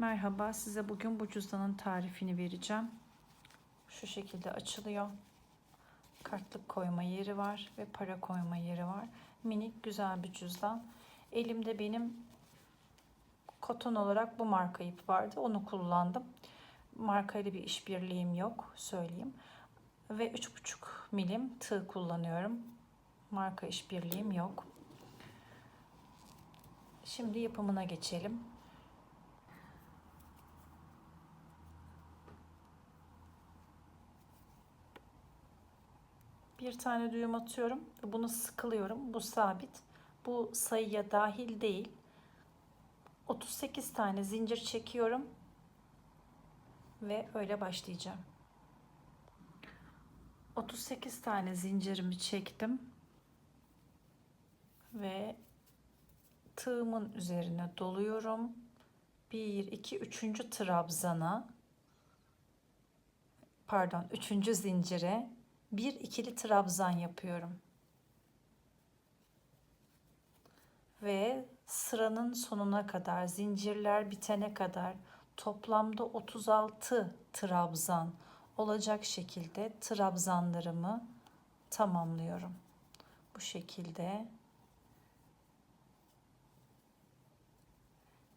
Merhaba, size bugün bu cüzdanın tarifini vereceğim. Şu şekilde açılıyor. Kartlık koyma yeri var ve para koyma yeri var. Minik güzel bir cüzdan. Elimde benim koton olarak bu marka ip vardı. Onu kullandım. Markayla bir işbirliğim yok söyleyeyim. Ve 3,5 milim tığ kullanıyorum. Marka işbirliğim yok. Şimdi yapımına geçelim. Bir tane düğüm atıyorum ve bunu sıkılıyorum. Bu sabit. Bu sayıya dahil değil. 38 tane zincir çekiyorum ve öyle başlayacağım. 38 tane zincirimi çektim ve tığımın üzerine doluyorum. 1 2 3. trabzana pardon 3. zincire bir ikili trabzan yapıyorum. Ve sıranın sonuna kadar zincirler bitene kadar toplamda 36 trabzan olacak şekilde trabzanlarımı tamamlıyorum. Bu şekilde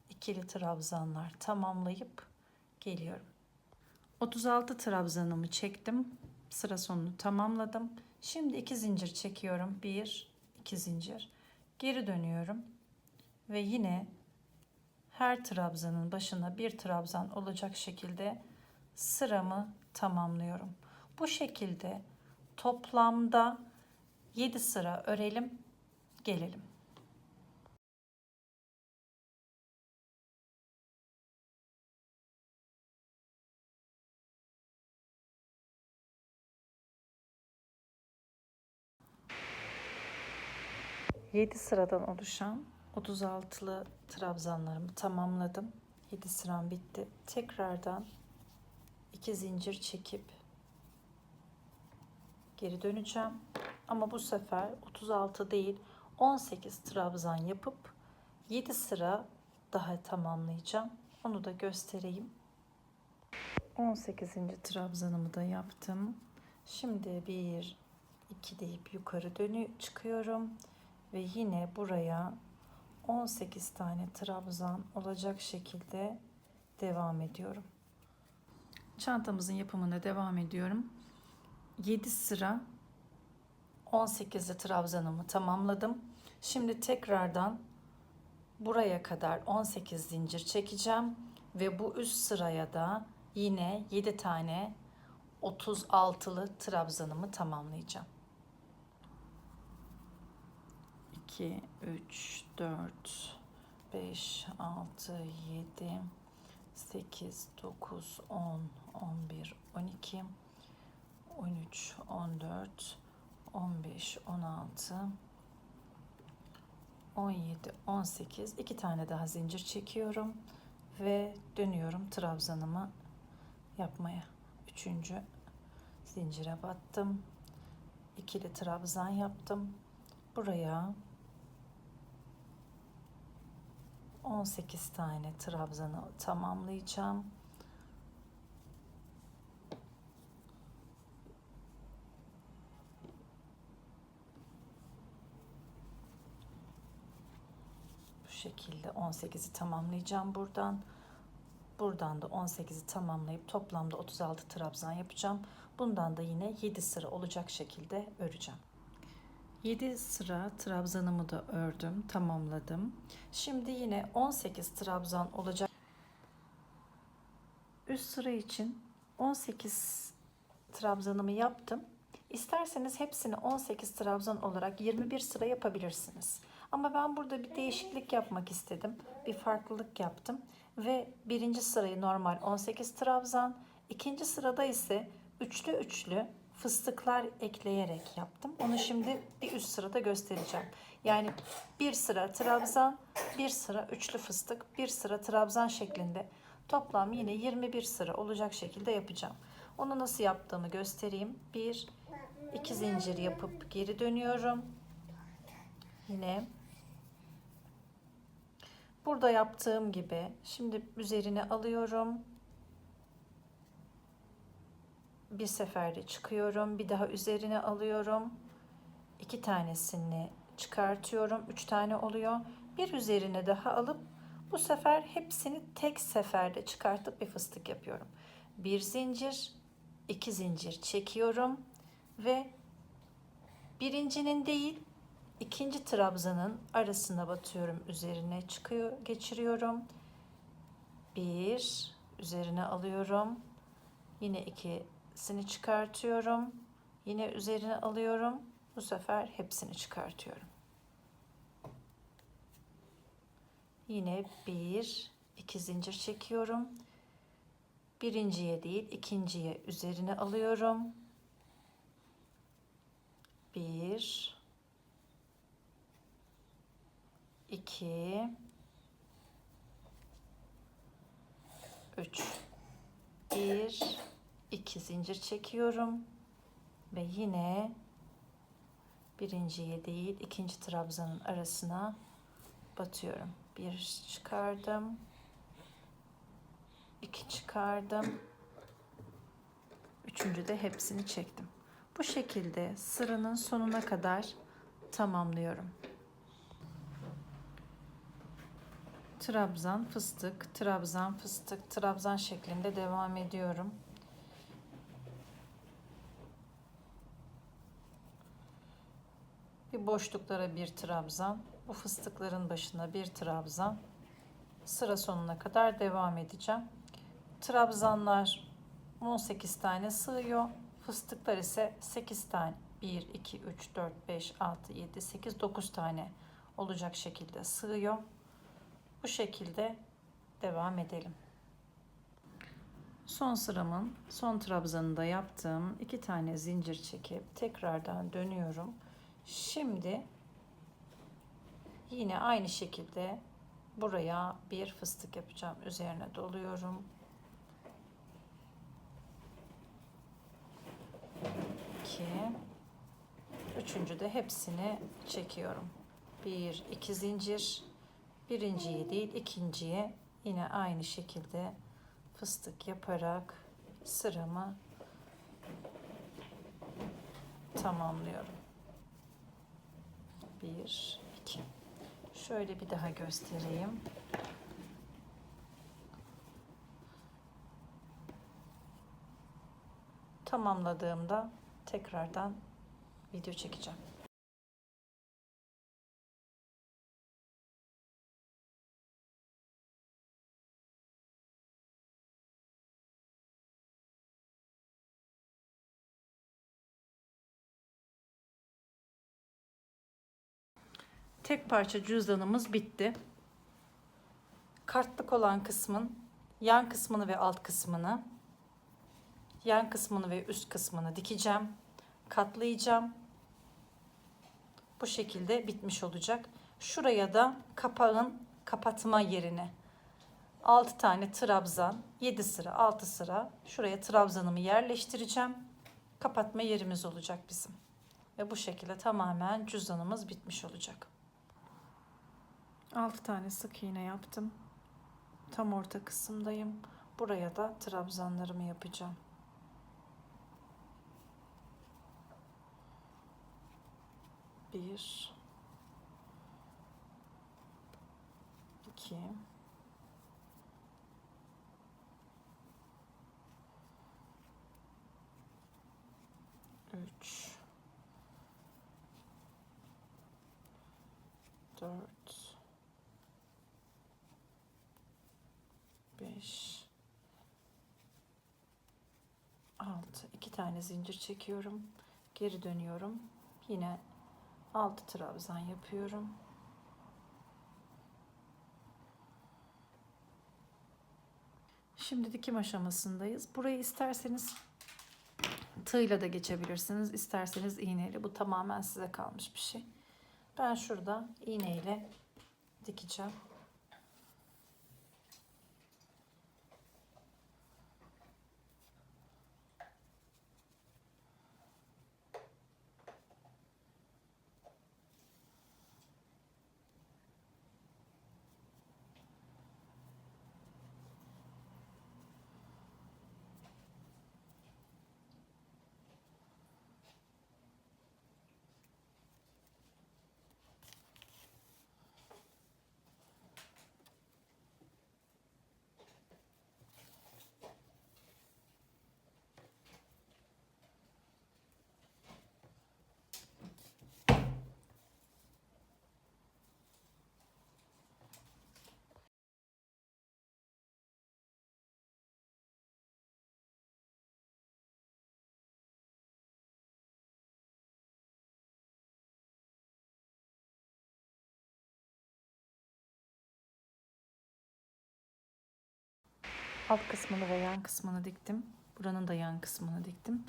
ikili trabzanlar tamamlayıp geliyorum. 36 trabzanımı çektim. Sıra sonunu tamamladım. Şimdi iki zincir çekiyorum. Bir, iki zincir. Geri dönüyorum. Ve yine her trabzanın başına bir trabzan olacak şekilde sıramı tamamlıyorum. Bu şekilde toplamda 7 sıra örelim, gelelim. Yedi sıradan oluşan 36'lı trabzanlarımı tamamladım. 7 sıram bitti. Tekrardan iki zincir çekip geri döneceğim. Ama bu sefer 36 değil 18 trabzan yapıp 7 sıra daha tamamlayacağım. Onu da göstereyim. 18. trabzanımı da yaptım. Şimdi 1 2 deyip yukarı dönü çıkıyorum ve yine buraya 18 tane trabzan olacak şekilde devam ediyorum. Çantamızın yapımına devam ediyorum. 7 sıra 18'li trabzanımı tamamladım. Şimdi tekrardan buraya kadar 18 zincir çekeceğim ve bu üst sıraya da yine 7 tane 36'lı trabzanımı tamamlayacağım. 2, 3, 4, 5, 6, 7, 8, 9, 10, 11, 12, 13, 14, 15, 16, 17, 18. iki tane daha zincir çekiyorum ve dönüyorum trabzanımı yapmaya. Üçüncü zincire battım. ikili trabzan yaptım. Buraya 18 tane trabzanı tamamlayacağım. Bu şekilde 18'i tamamlayacağım buradan. Buradan da 18'i tamamlayıp toplamda 36 trabzan yapacağım. Bundan da yine 7 sıra olacak şekilde öreceğim. 7 sıra trabzanımı da ördüm, tamamladım. Şimdi yine 18 trabzan olacak. Üst sıra için 18 trabzanımı yaptım. İsterseniz hepsini 18 trabzan olarak 21 sıra yapabilirsiniz. Ama ben burada bir değişiklik yapmak istedim. Bir farklılık yaptım ve birinci sırayı normal 18 trabzan, ikinci sırada ise üçlü üçlü fıstıklar ekleyerek yaptım. Onu şimdi bir üst sırada göstereceğim. Yani bir sıra trabzan, bir sıra üçlü fıstık, bir sıra trabzan şeklinde toplam yine 21 sıra olacak şekilde yapacağım. Onu nasıl yaptığımı göstereyim. Bir, iki zincir yapıp geri dönüyorum. Yine Burada yaptığım gibi şimdi üzerine alıyorum. Bir seferde çıkıyorum. Bir daha üzerine alıyorum. İki tanesini çıkartıyorum. Üç tane oluyor. Bir üzerine daha alıp bu sefer hepsini tek seferde çıkartıp bir fıstık yapıyorum. Bir zincir, iki zincir çekiyorum ve birincinin değil ikinci trabzanın arasına batıyorum. Üzerine çıkıyor, geçiriyorum. Bir, üzerine alıyorum. Yine ikisini çıkartıyorum. Yine üzerine alıyorum. Bu sefer hepsini çıkartıyorum. Yine bir, iki zincir çekiyorum. Birinciye değil, ikinciye üzerine alıyorum. Bir, iki, üç. Bir, iki zincir çekiyorum ve yine birinciye değil, ikinci trabzanın arasına batıyorum. Bir çıkardım. iki çıkardım. Üçüncü de hepsini çektim. Bu şekilde sıranın sonuna kadar tamamlıyorum. Trabzan fıstık, trabzan fıstık, trabzan şeklinde devam ediyorum. Boşluklara bir trabzan, bu fıstıkların başına bir trabzan. Sıra sonuna kadar devam edeceğim. Trabzanlar 18 tane sığıyor. Fıstıklar ise 8 tane. 1, 2, 3, 4, 5, 6, 7, 8, 9 tane olacak şekilde sığıyor. Bu şekilde devam edelim. Son sıramın son trabzanında yaptığım iki tane zincir çekip tekrardan dönüyorum. Şimdi yine aynı şekilde buraya bir fıstık yapacağım. Üzerine doluyorum. İki. Üçüncü de hepsini çekiyorum. Bir, iki zincir. Birinciyi değil, ikinciye yine aynı şekilde fıstık yaparak sıramı tamamlıyorum. Bir, iki. Şöyle bir daha göstereyim. Tamamladığımda tekrardan video çekeceğim. Tek parça cüzdanımız bitti. Kartlık olan kısmın yan kısmını ve alt kısmını, yan kısmını ve üst kısmını dikeceğim. Katlayacağım. Bu şekilde bitmiş olacak. Şuraya da kapağın kapatma yerine 6 tane trabzan, 7 sıra, 6 sıra şuraya trabzanımı yerleştireceğim. Kapatma yerimiz olacak bizim. Ve bu şekilde tamamen cüzdanımız bitmiş olacak. 6 tane sık iğne yaptım. Tam orta kısımdayım. Buraya da trabzanlarımı yapacağım. Bir, iki, üç, dört, tane zincir çekiyorum. Geri dönüyorum. Yine 6 trabzan yapıyorum. Şimdi dikim aşamasındayız. Burayı isterseniz tığla da geçebilirsiniz. isterseniz iğneyle. Bu tamamen size kalmış bir şey. Ben şurada iğneyle dikeceğim. Alt kısmını ve yan kısmını diktim. Buranın da yan kısmını diktim.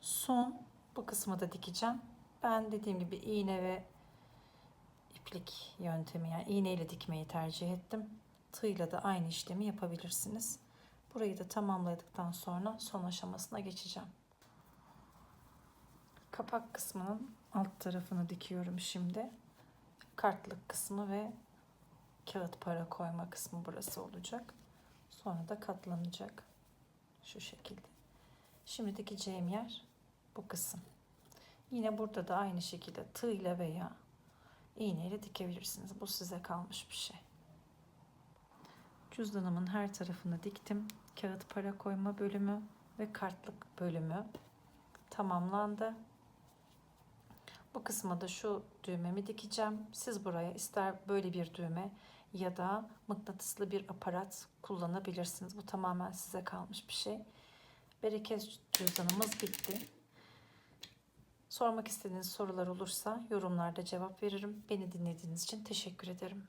Son bu kısmı da dikeceğim. Ben dediğim gibi iğne ve iplik yöntemi yani iğneyle dikmeyi tercih ettim. Tığla da aynı işlemi yapabilirsiniz. Burayı da tamamladıktan sonra son aşamasına geçeceğim. Kapak kısmının alt tarafını dikiyorum şimdi. Kartlık kısmı ve kağıt para koyma kısmı burası olacak. Sonra da katlanacak. Şu şekilde. Şimdi dikeceğim yer bu kısım. Yine burada da aynı şekilde tığ ile veya iğneyle dikebilirsiniz. Bu size kalmış bir şey. Cüzdanımın her tarafını diktim. Kağıt para koyma bölümü ve kartlık bölümü tamamlandı. Bu kısma da şu düğmemi dikeceğim. Siz buraya ister böyle bir düğme ya da mıknatıslı bir aparat kullanabilirsiniz. Bu tamamen size kalmış bir şey. Bereket cüzdanımız bitti. Sormak istediğiniz sorular olursa yorumlarda cevap veririm. Beni dinlediğiniz için teşekkür ederim.